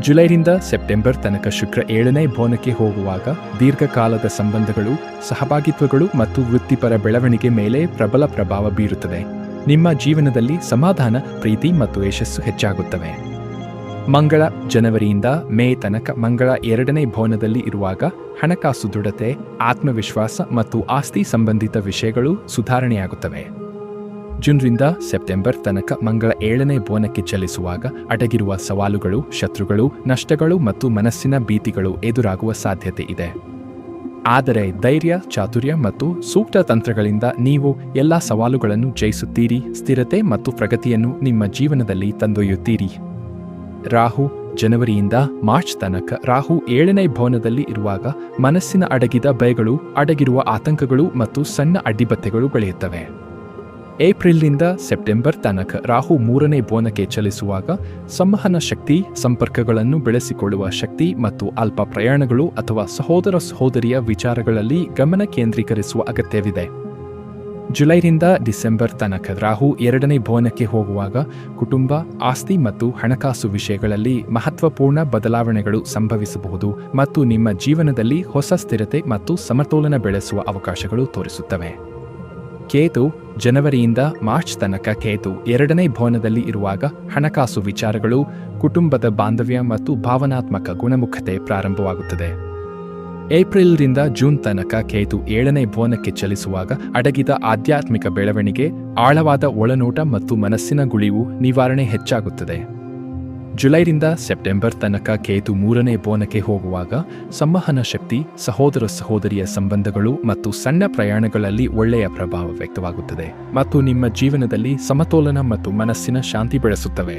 ಜುಲೈರಿಂದ September ತನಕ ಶುಕ್ರ ಏಳನೇ ಭವನಕ್ಕೆ ಹೋಗುವಾಗ ದೀರ್ಘಕಾಲದ ಸಂಬಂಧಗಳು, ಸಹಭಾಗಿತ್ವಗಳು ಮತ್ತು ವೃತ್ತಿಪರ ಬೆಳವಣಿಗೆ ಮೇಲೆ ಪ್ರಬಲ ಪ್ರಭಾವ ಬೀರುತ್ತದೆ. ನಿಮ್ಮ ಜೀವನದಲ್ಲಿ ಸಮಾಧಾನ, ಪ್ರೀತಿ ಮತ್ತು ಯಶಸ್ಸು ಹೆಚ್ಚಾಗುತ್ತವೆ. ಮಂಗಳ ಜನವರಿಯಿಂದ ಮೇ ತನಕ ಮಂಗಳ ಎರಡನೇ ಭವನದಲ್ಲಿ ಇರುವಾಗ ಹಣಕಾಸು ದೃಢತೆ, ಆತ್ಮವಿಶ್ವಾಸ ಮತ್ತು ಆಸ್ತಿ ಸಂಬಂಧಿತ ವಿಷಯಗಳು ಸುಧಾರಣೆಯಾಗುತ್ತವೆ. ಜೂನ್ರಿಂದ ಸೆಪ್ಟೆಂಬರ್ ತನಕ ಮಂಗಳ ಏಳನೇ ಭವನಕ್ಕೆ ಚಲಿಸುವಾಗ ಅಡಗಿರುವ ಸವಾಲುಗಳು, ಶತ್ರುಗಳು, ನಷ್ಟಗಳು ಮತ್ತು ಮನಸ್ಸಿನ ಭೀತಿಗಳು ಎದುರಾಗುವ ಸಾಧ್ಯತೆ ಇದೆ. ಆದರೆ ಧೈರ್ಯ, ಚಾತುರ್ಯ ಮತ್ತು ಸೂಕ್ತ ತಂತ್ರಗಳಿಂದ ನೀವು ಎಲ್ಲ ಸವಾಲುಗಳನ್ನು ಜಯಿಸುತ್ತೀರಿ, ಸ್ಥಿರತೆ ಮತ್ತು ಪ್ರಗತಿಯನ್ನು ನಿಮ್ಮ ಜೀವನದಲ್ಲಿ ತಂದೊಯ್ಯುತ್ತೀರಿ. ರಾಹು, ಜನವರಿಯಿಂದ ಮಾರ್ಚ್ ತನಕ ರಾಹು ಏಳನೇ ಭವನದಲ್ಲಿ ಇರುವಾಗ ಮನಸ್ಸಿನ ಅಡಗಿದ ಭಯಗಳು, ಅಡಗಿರುವ ಆತಂಕಗಳು ಮತ್ತು ಸಣ್ಣ ಅಡ್ಡಿಬತ್ತೆಗಳು ಬೆಳೆಯುತ್ತವೆ. ಏಪ್ರಿಲ್ನಿಂದ ಸೆಪ್ಟೆಂಬರ್ ತನಕ ರಾಹು ಮೂರನೇ ಭವನಕ್ಕೆ ಚಲಿಸುವಾಗ ಸಂವಹನ ಶಕ್ತಿ, ಸಂಪರ್ಕಗಳನ್ನು ಬೆಳೆಸಿಕೊಳ್ಳುವ ಶಕ್ತಿ ಮತ್ತು ಅಲ್ಪ ಪ್ರಯಾಣಗಳು ಅಥವಾ ಸಹೋದರ ಸಹೋದರಿಯ ವಿಚಾರಗಳಲ್ಲಿ ಗಮನ ಕೇಂದ್ರೀಕರಿಸುವ ಅಗತ್ಯವಿದೆ. ಜುಲೈರಿಂದ ಡಿಸೆಂಬರ್ ತನಕ ರಾಹು ಎರಡನೇ ಭವನಕ್ಕೆ ಹೋಗುವಾಗ ಕುಟುಂಬ, ಆಸ್ತಿ ಮತ್ತು ಹಣಕಾಸು ವಿಷಯಗಳಲ್ಲಿ ಮಹತ್ವಪೂರ್ಣ ಬದಲಾವಣೆಗಳು ಸಂಭವಿಸಬಹುದು ಮತ್ತು ನಿಮ್ಮ ಜೀವನದಲ್ಲಿ ಹೊಸ ಸ್ಥಿರತೆ ಮತ್ತು ಸಮತೋಲನ ಬೆಳೆಸುವ ಅವಕಾಶಗಳು ತೋರಿಸುತ್ತವೆ. ಕೇತು ಜನವರಿಯಿಂದ ಮಾರ್ಚ್ ತನಕ ಕೇತು ಎರಡನೇ ಭವನದಲ್ಲಿ ಇರುವಾಗ ಹಣಕಾಸು ವಿಚಾರಗಳು, ಕುಟುಂಬದ ಬಾಂಧವ್ಯ ಮತ್ತು ಭಾವನಾತ್ಮಕ ಗುಣಮುಖತೆ ಪ್ರಾರಂಭವಾಗುತ್ತದೆ. ಏಪ್ರಿಲ್ರಿಂದ ಜೂನ್ ತನಕ ಕೇತು ಏಳನೇ ಭವನಕ್ಕೆ ಚಲಿಸುವಾಗ ಅಡಗಿದ ಆಧ್ಯಾತ್ಮಿಕ ಬೆಳವಣಿಗೆ, ಆಳವಾದ ಒಳನೋಟ ಮತ್ತು ಮನಸ್ಸಿನ ಗುಳಿವು ನಿವಾರಣೆ ಹೆಚ್ಚಾಗುತ್ತದೆ. ಜುಲೈರಿಂದ ಸೆಪ್ಟೆಂಬರ್ ತನಕ ಕೇತು ಮೂರನೇ ಬೋನಕ್ಕೆ ಹೋಗುವಾಗ ಸಂವಹನ ಶಕ್ತಿ, ಸಹೋದರ ಸಹೋದರಿಯ ಸಂಬಂಧಗಳು ಮತ್ತು ಸಣ್ಣ ಪ್ರಯಾಣಗಳಲ್ಲಿ ಒಳ್ಳೆಯ ಪ್ರಭಾವ ವ್ಯಕ್ತವಾಗುತ್ತದೆ ಮತ್ತು ನಿಮ್ಮ ಜೀವನದಲ್ಲಿ ಸಮತೋಲನ ಮತ್ತು ಮನಸ್ಸಿನ ಶಾಂತಿ ಬೆಳೆಸುತ್ತವೆ.